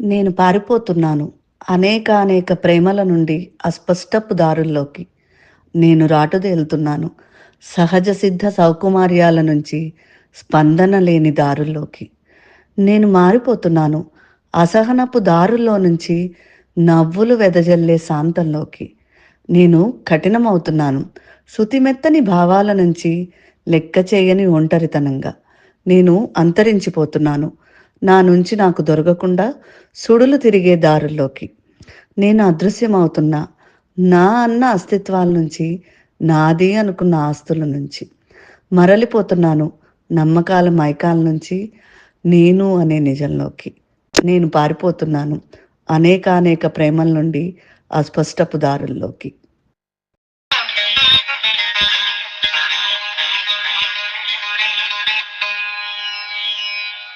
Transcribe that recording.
నేను పారిపోతున్నాను అనేక అనేక ప్రేమల నుండి అస్పష్టపు దారుల్లోకి. నేను రాటుదేలుతున్నాను సహజ సిద్ధ సౌకుమార్యాల నుంచి స్పందన లేని దారుల్లోకి. నేను మారిపోతున్నాను అసహనపు దారుల్లో నుంచి నవ్వులు వెదజల్లే శాంతంలోకి. నేను కఠినమవుతున్నాను శృతిమెత్తని భావాల నుంచి లెక్క చేయని ఒంటరితనంగా. నేను అంతరించిపోతున్నాను నా నుంచి నాకు దొరకకుండా సుడులు తిరిగే దారుల్లోకి. నేను అదృశ్యమవుతున్నా నా అన్న అస్తిత్వాల నుంచి నాది అనుకున్న ఆస్తుల నుంచి. మరలిపోతున్నాను నమ్మకాల మైకాల నుంచి నేను అనే నిజంలోకి. నేను పారిపోతున్నాను అనేకానేక ప్రేమల నుండి అస్పష్టపు దారుల్లోకి.